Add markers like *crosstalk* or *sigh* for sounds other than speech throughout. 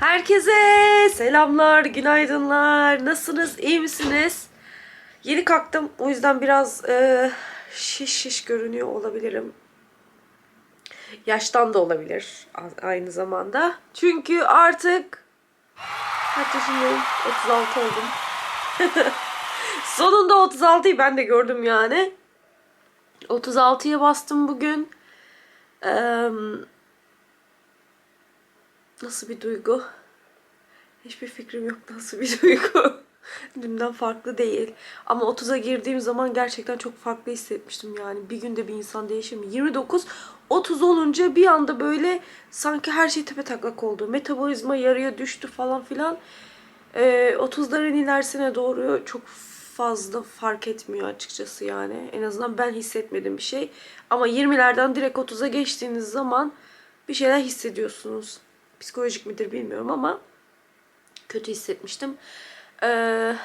Herkese selamlar, günaydınlar. Nasılsınız, iyi misiniz? Yeni kalktım. O yüzden biraz e, şiş şiş görünüyor olabilirim. Yaştan da olabilir aynı zamanda. Çünkü artık kaç yaşındayım? 36 oldum. *laughs* Sonunda 36'yı ben de gördüm yani. 36'ya bastım bugün. Eee Nasıl bir duygu? Hiçbir fikrim yok nasıl bir *laughs* duygu. Dünden farklı değil. Ama 30'a girdiğim zaman gerçekten çok farklı hissetmiştim yani. Bir günde bir insan değişir mi? 29, 30 olunca bir anda böyle sanki her şey tepe taklak oldu. Metabolizma yarıya düştü falan filan. Ee, 30'ların ilerisine doğru çok fazla fark etmiyor açıkçası yani. En azından ben hissetmedim bir şey. Ama 20'lerden direkt 30'a geçtiğiniz zaman bir şeyler hissediyorsunuz. Psikolojik midir bilmiyorum ama kötü hissetmiştim. Ee,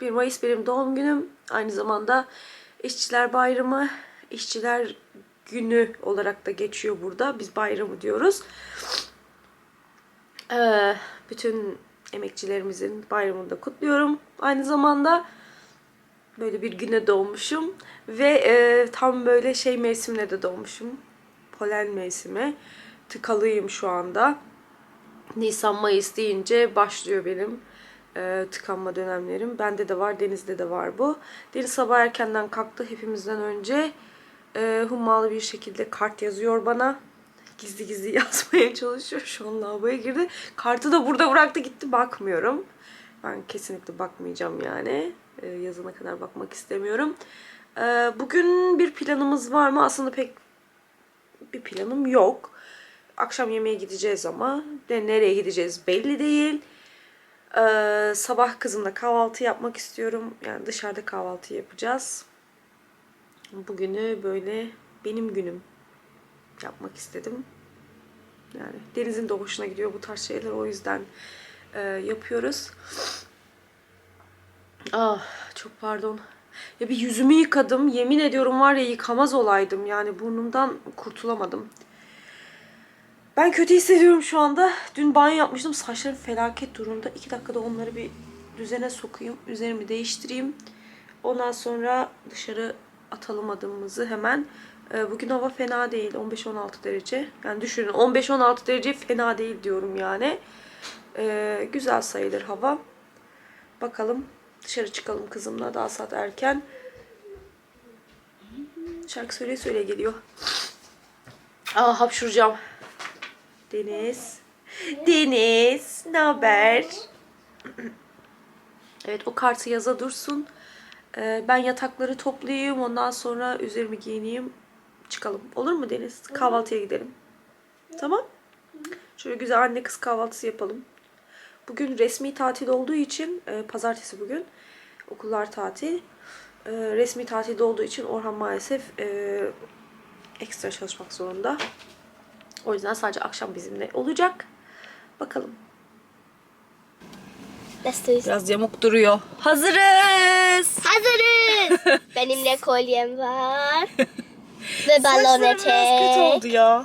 1 Mayıs benim doğum günüm. Aynı zamanda işçiler bayramı, işçiler günü olarak da geçiyor burada. Biz bayramı diyoruz. Ee, bütün emekçilerimizin bayramını da kutluyorum. Aynı zamanda böyle bir güne doğmuşum ve e, tam böyle şey mevsimine de doğmuşum. Polen mevsimi. Tıkalıyım şu anda. Nisan Mayıs deyince başlıyor benim e, tıkanma dönemlerim. Bende de var, Deniz'de de var bu. Deniz sabah erkenden kalktı hepimizden önce. E, hummalı bir şekilde kart yazıyor bana. Gizli gizli *laughs* yazmaya çalışıyor. Şu an lavaboya girdi. Kartı da burada bıraktı gitti bakmıyorum. Ben kesinlikle bakmayacağım yani. E, yazana kadar bakmak istemiyorum. E, bugün bir planımız var mı? Aslında pek bir planım yok. Akşam yemeğe gideceğiz ama de nereye gideceğiz belli değil. Ee, sabah kızımla kahvaltı yapmak istiyorum. Yani dışarıda kahvaltı yapacağız. Bugünü böyle benim günüm yapmak istedim. Yani Deniz'in de hoşuna gidiyor bu tarz şeyler. O yüzden e, yapıyoruz. Ah çok pardon. Ya bir yüzümü yıkadım. Yemin ediyorum var ya yıkamaz olaydım. Yani burnumdan kurtulamadım. Ben kötü hissediyorum şu anda. Dün banyo yapmıştım. Saçlarım felaket durumda. İki dakikada onları bir düzene sokayım. Üzerimi değiştireyim. Ondan sonra dışarı atalım adımımızı hemen. Ee, Bugün hava fena değil. 15-16 derece. Yani düşünün 15-16 derece fena değil diyorum yani. Ee, güzel sayılır hava. Bakalım. Dışarı çıkalım kızımla. Daha saat erken. Şarkı söyleye söyleye geliyor. Aa hapşuracağım. Deniz. Deniz, ne haber? *clears throat* Evet, o kartı yaza dursun. Ee, ben yatakları toplayayım, ondan sonra üzerimi giyineyim, çıkalım. Olur mu Deniz? Kahvaltıya gidelim. Tamam? Şöyle güzel anne kız kahvaltısı yapalım. Bugün resmi tatil olduğu için, e, pazartesi bugün, okullar tatil. E, resmi tatilde olduğu için Orhan maalesef e, ekstra çalışmak zorunda. O yüzden sadece akşam bizimle olacak. Bakalım. This. Biraz yamuk duruyor. Hazırız. Hazırız. *laughs* Benimle kolyem var. *laughs* Ve balon Saçlarım biraz kötü etek. oldu ya.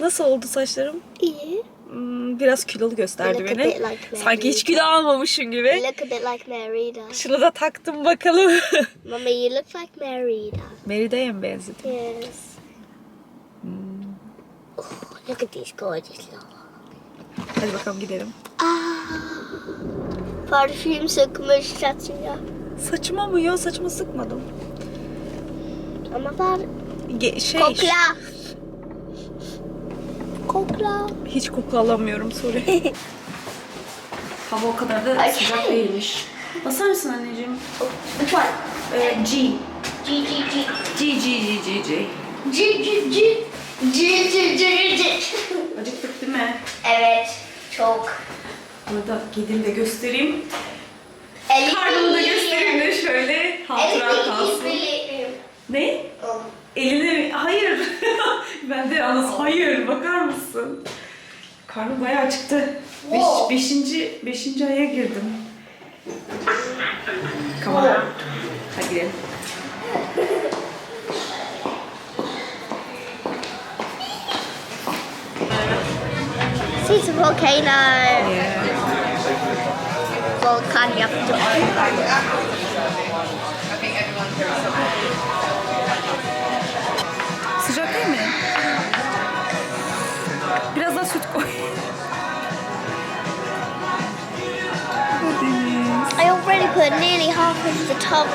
Nasıl oldu saçlarım? İyi. Hmm, biraz kilolu gösterdi beni. like Sanki hiç kilo almamışım gibi. You look a bit like Merida. Şunu da taktım bakalım. *laughs* Mommy, you look like Merida. Meride'ye mi benzedim? Yes. Oh, look at these gorgeous little. Hadi bakalım gidelim. Parfüm sıkmış saçına. Saçıma mı ya? Saçıma sıkmadım. Ama var. Ge- şey, Kokla. Kokla. hiç koku alamıyorum sorry. *laughs* Hava o kadar da Ay, sıcak şey. değilmiş. Basar mısın anneciğim? One? Ee, G. G G G. G, G, G, G, G. G G G. G G G G. Acıktık değil mi? Evet. Çok. Burada gideyim de göstereyim. Elif Karnımı da göstereyim de şöyle hatıra kalsın. Ne? Elini hayır. *laughs* ben de yalnız hayır bakar mısın? Karnım bayağı çıktı. Beş, beşinci, beşinci aya girdim. Kamera. Hadi gidelim. See, it's a volcano. Yeah. Kan yaptım. Sıcak değil mi? Biraz daha süt koy. I already put nearly half of the top.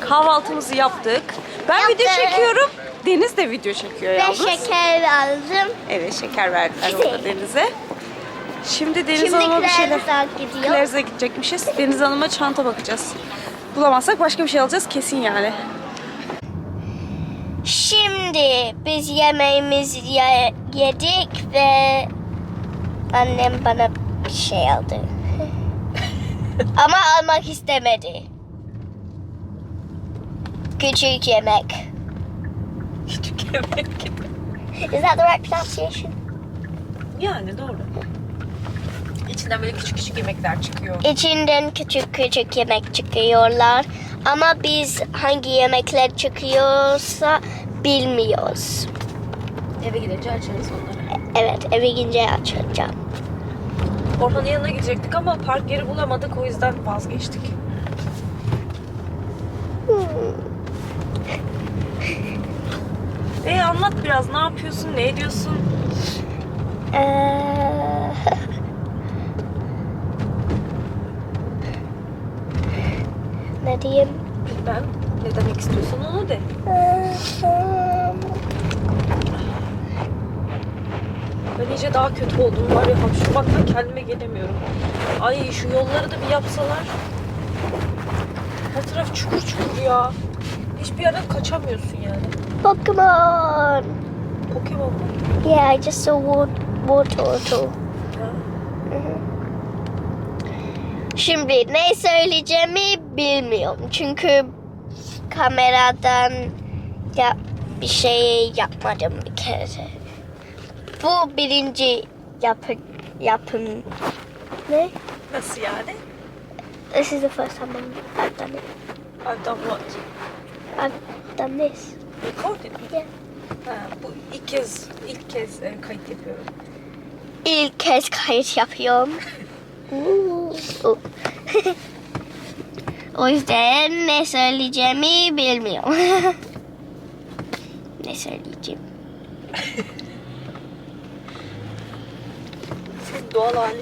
Kahvaltımızı yaptık. Ben video çekiyorum. Deniz de video çekiyor Ve yalnız. şeker aldım. Evet şeker verdiler orada Deniz'e. Şimdi Deniz Şimdi Hanım'a bir şeyler... Claire'den gidiyor. Claire'e gidecekmişiz. Deniz Hanım'a çanta bakacağız. Bulamazsak başka bir şey alacağız kesin yani. Şimdi biz yemeğimizi ye- yedik ve annem bana bir şey aldı. Ama almak istemedi. Küçük yemek. Küçük yemek. Is that the right pronunciation? Yani doğru. İçinden böyle küçük küçük yemekler çıkıyor. İçinden küçük küçük yemek çıkıyorlar. Ama biz hangi yemekler çıkıyorsa bilmiyoruz. Eve gidince açarız onları. Evet eve gidince açacağım. Orhan'ın yanına gidecektik ama park yeri bulamadık o yüzden vazgeçtik. E anlat biraz ne yapıyorsun, ne ediyorsun? Ee, *laughs* ne diyeyim? Bilmem. Ne demek istiyorsun onu de. Ben iyice daha kötü oldum var ya hapşurmaktan kendime gelemiyorum. Ay şu yolları da bir yapsalar. Her taraf çukur çukur ya. Hiçbir yerden kaçamıyorsun yani. Pokemon. Pokemon? Yeah, I just saw War, War Turtle. Ya. Şimdi ne söyleyeceğimi bilmiyorum. Çünkü kameradan ya bir şey yapmadım bir kere. Bu birinci yapı, yapım. Ne? Nasıl yani? This is the first time I'm- I've done it. I've done what? I've done this. Yeah. Ha, bu ilk kez, ilk kez e, kayıt yapıyorum. İlk kez kayıt yapıyorum. *laughs* O yüzden ne söyleyeceğimi bilmiyorum. *laughs* ne söyleyeceğim? Siz doğal hali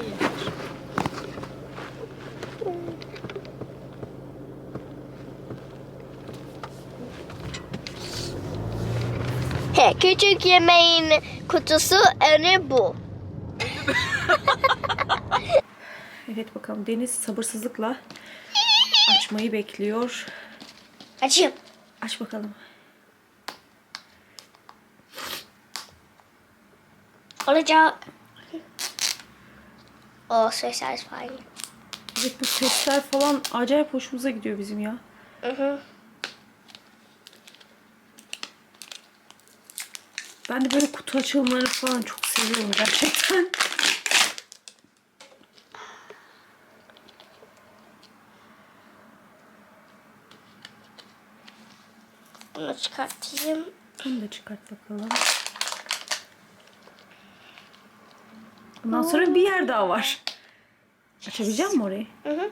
He, küçük yemeğin kutusu önü bu. Evet bakalım Deniz sabırsızlıkla açmayı bekliyor. Açayım. Aç bakalım. Olacak. Oh, so satisfying. Evet bu sesler falan acayip hoşumuza gidiyor bizim ya. Hı hı. Ben de böyle kutu açılımları falan çok seviyorum gerçekten. Bunu çıkartayım. Onu da çıkart bakalım. Ondan sonra bir yer daha var. Açabilecek misin orayı? Hı hı.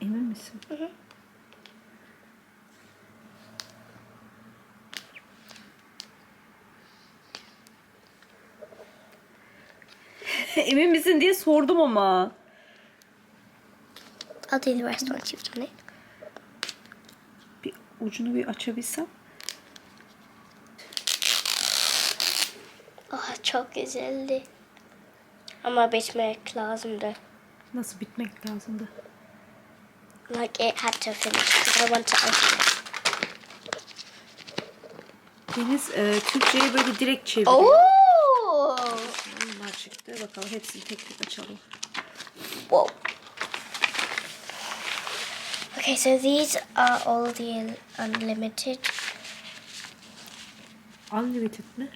Emin misin? *laughs* Emin misin diye sordum ama. Once you've done it. Bir ucunu bir açabilsem. Oh, çok güzeldi. Ama bitmek lazımdı. Nasıl bitmek lazımdı? Like it had to finish because I want to open it. Deniz e, Türkçeyi böyle direkt çeviriyor. Oh! Çıktı. Bakalım hepsini tek tek açalım. Whoa. Okay, so these are all the unlimited. Unlimited mi?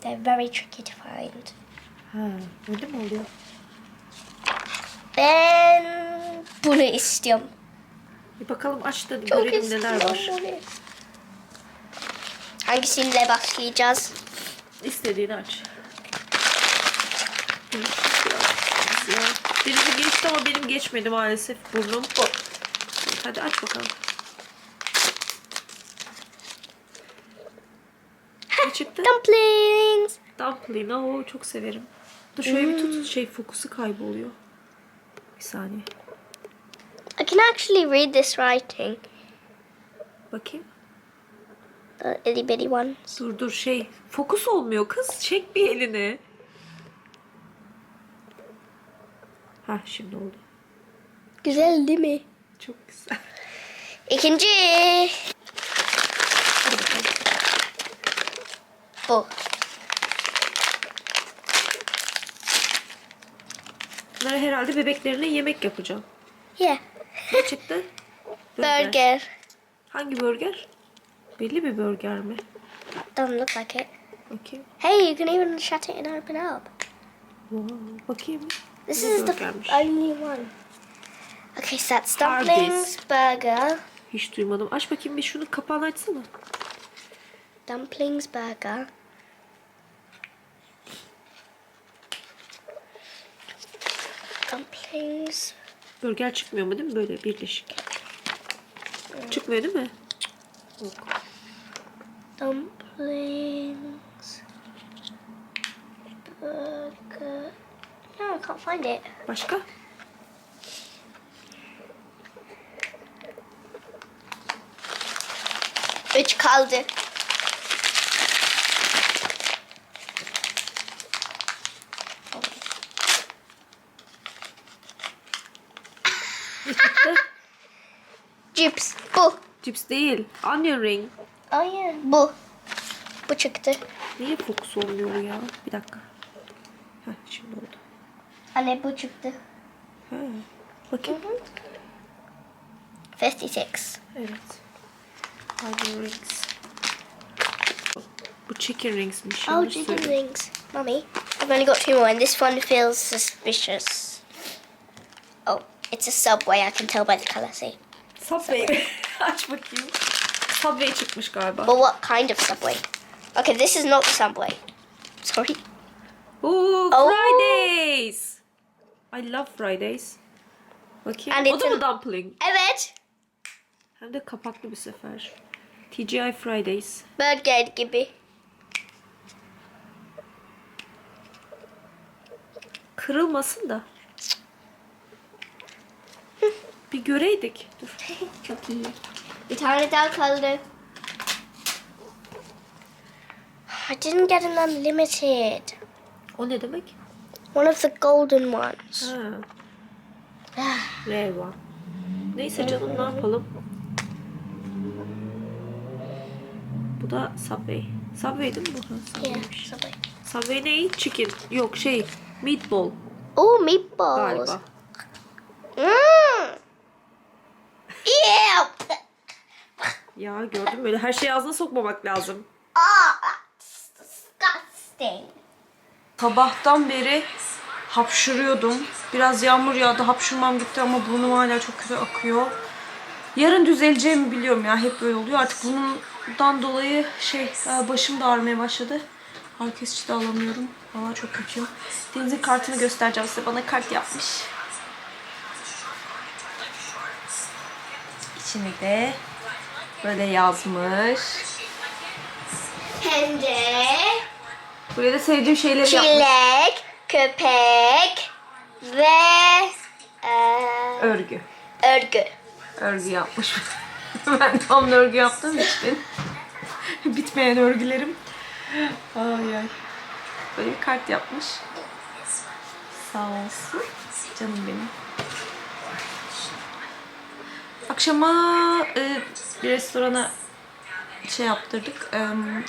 They're very tricky to find. Ha, öyle mi oluyor? Ben bunu istiyorum. Bir bakalım aç da görelim neler var. bunu. Hangisiyle başlayacağız? İstediğini aç. Deniz'in geçti ama benim geçmedi maalesef burnum. Bu. Hadi aç bakalım. Ne çıktı? Dumplings. Dumpling. Oo, çok severim. Dur şöyle bir tut. Şey fokusu kayboluyor. Bir saniye. I can actually read this writing. Bakayım. The itty bitty ones. Dur dur şey. Fokus olmuyor kız. Çek bir elini. Ha şimdi oldu. Güzel değil mi? Çok güzel. İkinci. Bu. Bunlara herhalde bebeklerine yemek yapacağım. Yeah. Ne çıktı? Burger. Hangi burger? Belli bir burger mi? Doesn't look like it. Bakayım. Hey, you can even shut it and open up. Wow, bakayım. This is the only one. Okay, so that's Hardee's. dumplings, burger, Hiç duymadım. Aç bakayım bir şunu kapağını açsana. dumplings, burger. Dumplings. Burger çıkmıyor mu değil mi? Böyle birleşik. Çıkmıyor değil mi? Yok. Dumplings. Burger. Can't find it. Başka? Üç kaldı. Ne? *laughs* Cips. Bu. Cips değil. Onion ring. Yeah. Bu. Bu çıktı. Niye fokus olmuyor bu ya? Bir dakika. Heh, şimdi oldu. Anne bu çıktı. Ha. Bakayım. 56. Evet. Onion rings. Bu chicken ringsmiş. Oh, chicken söyledim. wings. Oh, Mummy, I've only got two more, and this one feels suspicious. Oh, it's a subway. I can tell by the colour. See. Subway. Aç bakayım. Subway *laughs* çıkmış galiba. But what kind of subway? Okay, this is not the subway. Sorry. Oo, Oh. Fridays. I love Fridays. Bakayım. And o da mı dumpling? Evet. Hem de kapaklı bir sefer. TGI Fridays. Burger gibi. Kırılmasın da. Bir göreydik. Dur. *laughs* Çok iyi. Bir tane daha kaldı. I didn't get an unlimited. O ne demek? One of the golden ones. Ha. Rare one. Neyse canım ne yapalım? Bu da Subway. Subway değil mi bu? Ha, Yeah, Subway'miş. subway. Subway ne? Chicken. Yok şey. Meatball Oh, meatballs. galiba. Mm. Yeah. Ya gördün mü? Böyle her şeyi ağzına sokmamak lazım. Oh, that's disgusting. Sabahtan beri hapşırıyordum. Biraz yağmur yağdı, hapşırmam gitti ama burnum hala çok kötü akıyor. Yarın düzeleceğimi biliyorum ya, hep böyle oluyor. Artık bundan dolayı şey, e, başım da ağrımaya başladı. Kesici de alamıyorum. Valla çok kötüyüm. Deniz'in kartını göstereceğim size. Bana kart yapmış. İçini de böyle yazmış. Hem de Buraya da sevdiğim şeyleri yapmış. çilek, köpek ve eee, Örgü. örgü. örgü yapmış. *laughs* ben tam örgü yaptığım için *laughs* bitmeyen örgülerim. Ay ay. Böyle bir kart yapmış. Sağ olsun. Canım benim. Akşama e, bir restorana şey yaptırdık. e,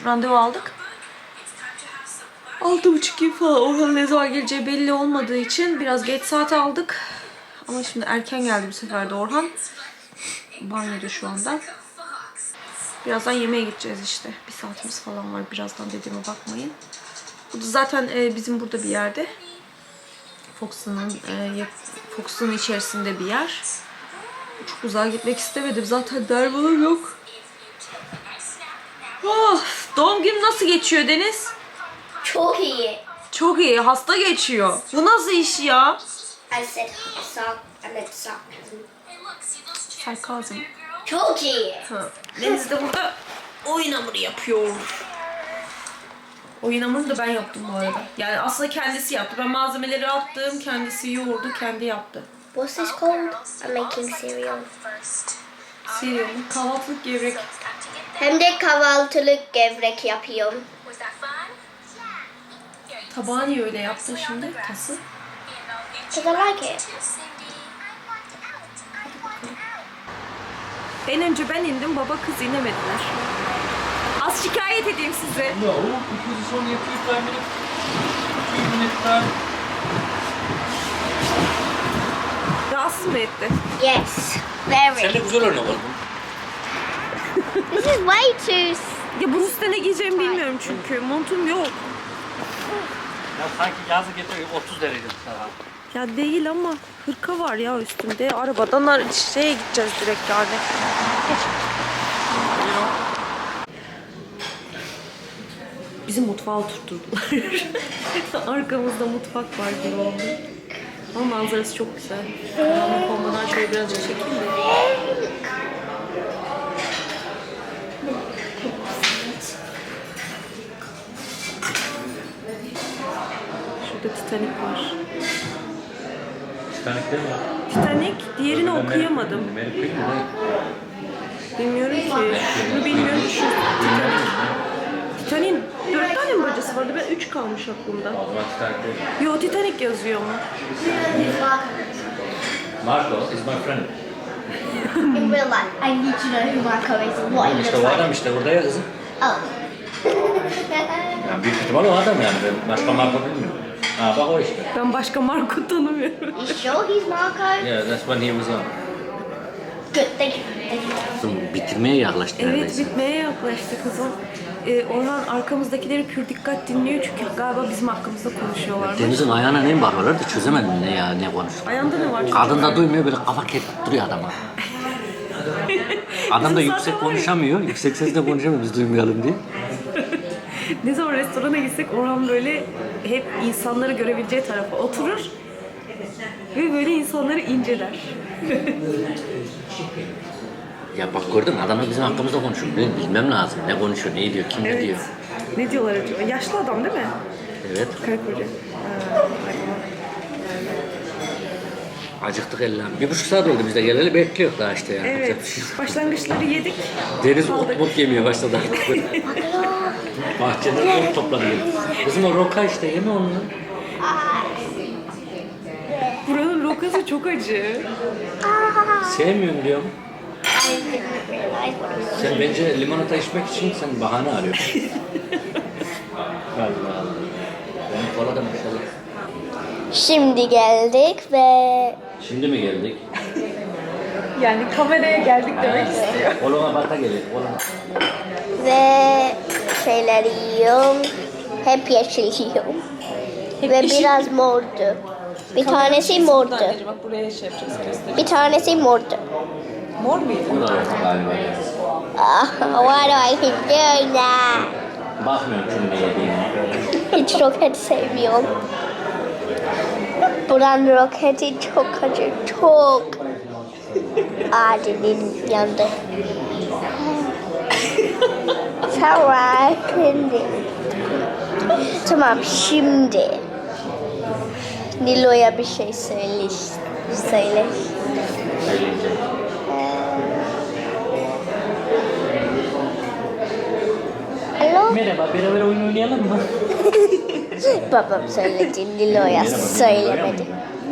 randevu aldık. Altı buçuk gibi falan. Orhan'ın ne zaman geleceği belli olmadığı için biraz geç saate aldık. Ama şimdi erken geldi bu sefer de Orhan. Banyoda şu anda. Birazdan yemeğe gideceğiz işte. Bir saatimiz falan var. Birazdan dediğime bakmayın. Bu da zaten e, bizim burada bir yerde. Fox'un e, Fox'un içerisinde bir yer. Çok uzağa gitmek istemedim. Zaten dermanım yok. Oh, doğum günü nasıl geçiyor Deniz? Çok iyi. Çok iyi. Hasta geçiyor. Bu nasıl iş ya? I said then sarcasm. Sarkazm. Çok iyi. Deniz de burada oyun hamuru yapıyor. Oyun hamurunu da ben yaptım bu arada. Yani aslında kendisi yaptı. Ben malzemeleri attım, kendisi yoğurdu, kendi yaptı. What's this called? I'm making cereal. Cereal, kahvaltılık gevrek. Hem de kahvaltılık gevrek yapıyorum. Tabağı niye öyle yaptın şimdi? Tası. Because I like it. En önce ben indim, baba kız inemediler. Az şikayet edeyim size. No, because it's only a few five minutes, few minutes time. Rahatsız mı etti? Yes, Sen very. de güzel örnek oldun. This is way too. s- Ya bunun üstüne ne giyeceğimi bilmiyorum çünkü. Montum yok. Ya sanki yazı getiriyor 30 derece dışarı. Ya değil ama hırka var ya üstümde. Arabadan ar- şeye gideceğiz direkt yani. Bizim mutfağı oturtturdular. *laughs* Arkamızda mutfak var gibi oldu. Ama manzarası çok güzel. Karanlık olmadan şöyle birazcık çekeyim de. Titanic var. Titanic değil mi? Titanic, diğerini okuyamadım. Mary Queen mi? Bilmiyorum ki. Şunu bilmiyorum şu Titanic. Titanic'in dört tane mi bacası vardı? Ben üç kalmış aklımda. O zaman Titanic değil. Yo Titanic yazıyor ama. Marco is my friend. In real life, I need to know who Marco is what he İşte o adam işte orada ya kızım. Oh. *laughs* Yani büyük ihtimal o adam yani. Ben başka Marco bilmiyorum. Ha bak o işte. Ben başka Marco tanımıyorum. you sure he's Marco? Yeah, that's when he was on. Good, thank you. Thank you. Bitirmeye yaklaştı Evet bitmeye yaklaştı kızım. Ee, Orhan arkamızdakileri pür dikkat dinliyor çünkü galiba bizim hakkımızda konuşuyorlarmış. Deniz'in ayağına ne bakıyorlar da çözemedim ne ya ne konuştu. Ayağında ne var? Kadın da duymuyor böyle kafa duruyor adama. *laughs* Adam da Bizim yüksek zaten var ya. konuşamıyor. Yüksek sesle konuşamıyor biz duymayalım diye. Ne zaman restorana gitsek Orhan böyle hep insanları görebileceği tarafa oturur. Ve böyle insanları inceler. *laughs* Ya bak gördün mü adamla bizim hakkımızda konuşuyor. Benim bilmem lazım. Ne konuşuyor, ne diyor, kim ne Evet. diyor. Ne diyorlar acaba? Yaşlı adam değil mi? Evet. Karı koca. Ha, Acıktık elle. Bir buçuk saat oldu biz de geleli bekliyor daha işte yani. Evet. Yapacak bir şey yok. Başlangıçları yedik. Deniz ot mut yemeye başladı artık. *laughs* Bahçede ot topladı. Kızım o roka işte yeme onu. Buranın rokası çok acı. Sevmiyorum diyorum. Sen bence limonata içmek için sen bahane arıyorsun. Allah Allah. Benim kola da maşallah. Şimdi geldik ve Şimdi mi geldik? Yani kameraya geldik demek istiyor. Koluma bata gelir. Koluma. ve şeyler yiyorum. Hep yeşil yiyorum. ve yeşil biraz mordu. Bir tanesi mordu. Bak buraya şey yapacağız. Bir tanesi mordu. Mor muydu? Galiba. Ah, why do I keep doing that? Bakmıyorum ne yediğine. Hiç roket sevmiyorum. Buranın roketi çok acı, çok. Adil'in yandı. Tamam, şimdi. Tamam, şimdi. Nilo'ya bir şey söyle. Söyle. Alo? Merhaba, beraber oyun oynayalım mı? *laughs* Babam söyledi, Nilo'ya söylemedi.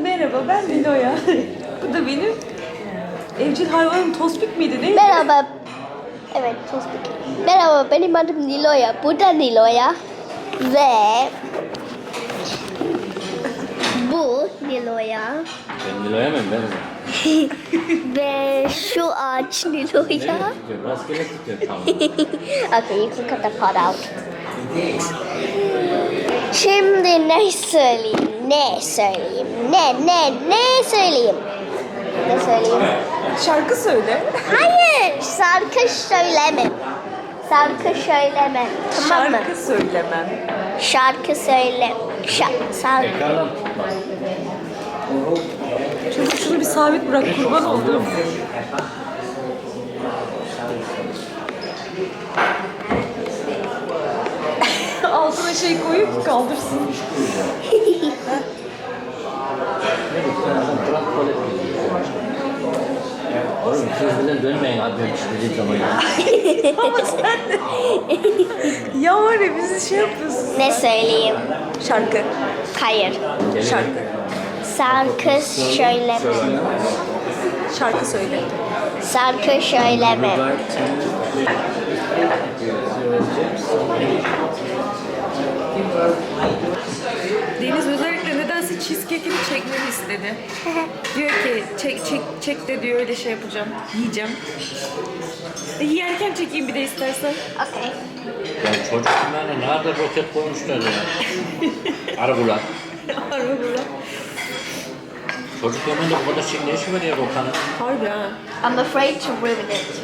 Merhaba ben Nilo'ya. *laughs* Bu da benim evcil hayvanım Tospik miydi değil mi? Merhaba. Evet, tospik. Merhaba, benim adım Nilo'ya. Bu da Nilo'ya. Ve bu Nilo'ya. Ben Nilo'ya mıyım ben? *laughs* Ve şu ağaç Nilo'ya. Tutuyorum, rastgele tutuyorum tamam. *laughs* okay, you can cut the part out. Şimdi ne söyleyeyim? Ne söyleyeyim? Ne ne ne söyleyeyim? Ne söyleyeyim? Şarkı söyle. Hayır, şarkı söyleme. Şarkı söyleme. Tamam mı? Şarkı söylemem. Şarkı söyle. Şa şarkı. Çocuk şunu bir sabit bırak kurban oldum. *laughs* Altına şey koyup kaldırsın. *laughs* Oğlum siz bile dönmeyin abi dediğim zaman ya. Ama sen de... ya var ya bizi şey yapıyorsun. Ne söyleyeyim? Şarkı. Hayır. Şarkı. Şarkı söyleme. Şarkı söyle. Şarkı söyleme. Deniz cheesecake'ini çekmemi istedi. diyor ki çek çek çek de diyor öyle şey yapacağım. Yiyeceğim. E, yerken çekeyim bir de istersen. Okay. Ya çocuk yani nerede roket koymuşlar ya. *laughs* Arabula. Arabada. Çocuk yemeğinde bu kadar şey ne işi var ya rokanın? Harbi ha. I'm afraid to ruin it.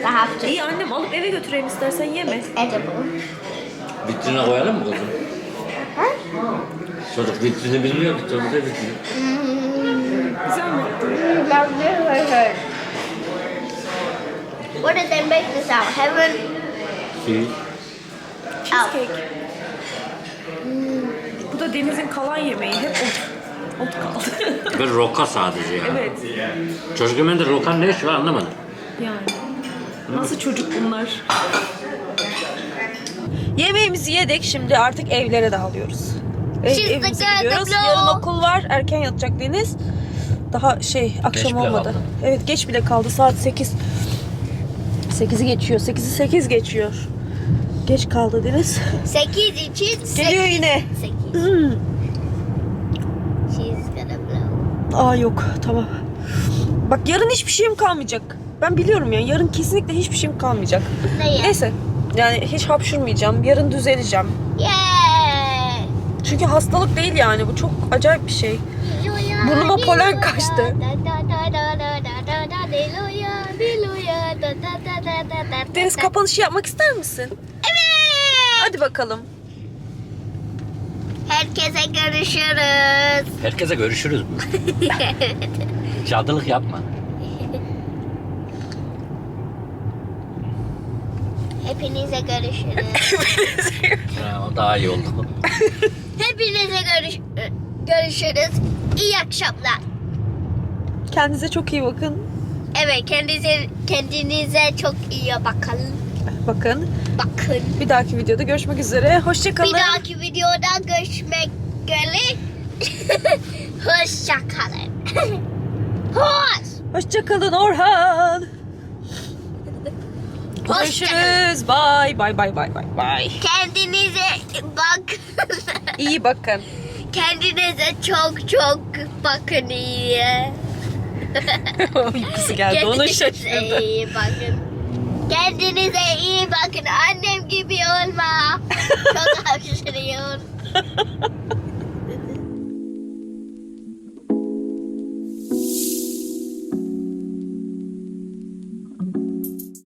I have to İyi annem alıp eve götüreyim istersen yeme. edible. Vitrine koyalım mı kızım? Ha? Çocuk vitrini bilmiyor ki çocuk da vitrini. Güzel mi? What did they make this out? Heaven? Şey, Cheesecake. Bu da Deniz'in kalan yemeği. Hep ot. Ot kaldı. bir roka sadece ya. evet. Çocuk yemeğinde rokan ne işi var anlamadım. Yani. Nasıl çocuk bunlar? Yemeğimizi yedik. Şimdi artık evlere dağılıyoruz. Ev, She's the evimize girl, the gidiyoruz. Yarın okul var. Erken yatacak Deniz. Daha şey akşam bile olmadı. kaldı. Evet geç bile kaldı. Saat 8. 8'i geçiyor. 8'i 8 geçiyor. Geç kaldı Deniz. Sekiz için Geliyor yine. Sekiz. Hmm. She's gonna blow. Aa yok tamam. Bak yarın hiçbir şeyim kalmayacak. Ben biliyorum ya yarın kesinlikle hiçbir şeyim kalmayacak. Ne ya? Neyse. Yani hiç hapşurmayacağım. Yarın düzeleceğim. Yeah. Çünkü hastalık değil yani. Bu çok acayip bir şey. Burnuma polen kaçtı. Deniz kapanışı yapmak ister misin? Evet. Hadi bakalım. Herkese görüşürüz. Herkese görüşürüz. *laughs* Cadılık yapma. Hepinize görüşürüz. Ha, o daha iyi oldu. *laughs* Hepinize görüş görüşürüz. İyi akşamlar. Kendinize çok iyi bakın. Evet kendinize kendinize çok iyi bakın. Bakın. Bakın. Bir dahaki videoda görüşmek üzere. Hoşçakalın. Bir dahaki videoda görüşmek üzere. *laughs* Hoşça kalın. *laughs* Hoş. Hoşçakalın Orhan. Görüşürüz. Bye bye bye bye bye bye. Kendinize bakın. İyi bakın. Kendinize çok çok bakın iyi. *laughs* Uykusu geldi. Onu Kendinize şaşırdı. iyi bakın. Kendinize iyi bakın. Annem gibi olma. *laughs* Çok hapşırıyor. *laughs*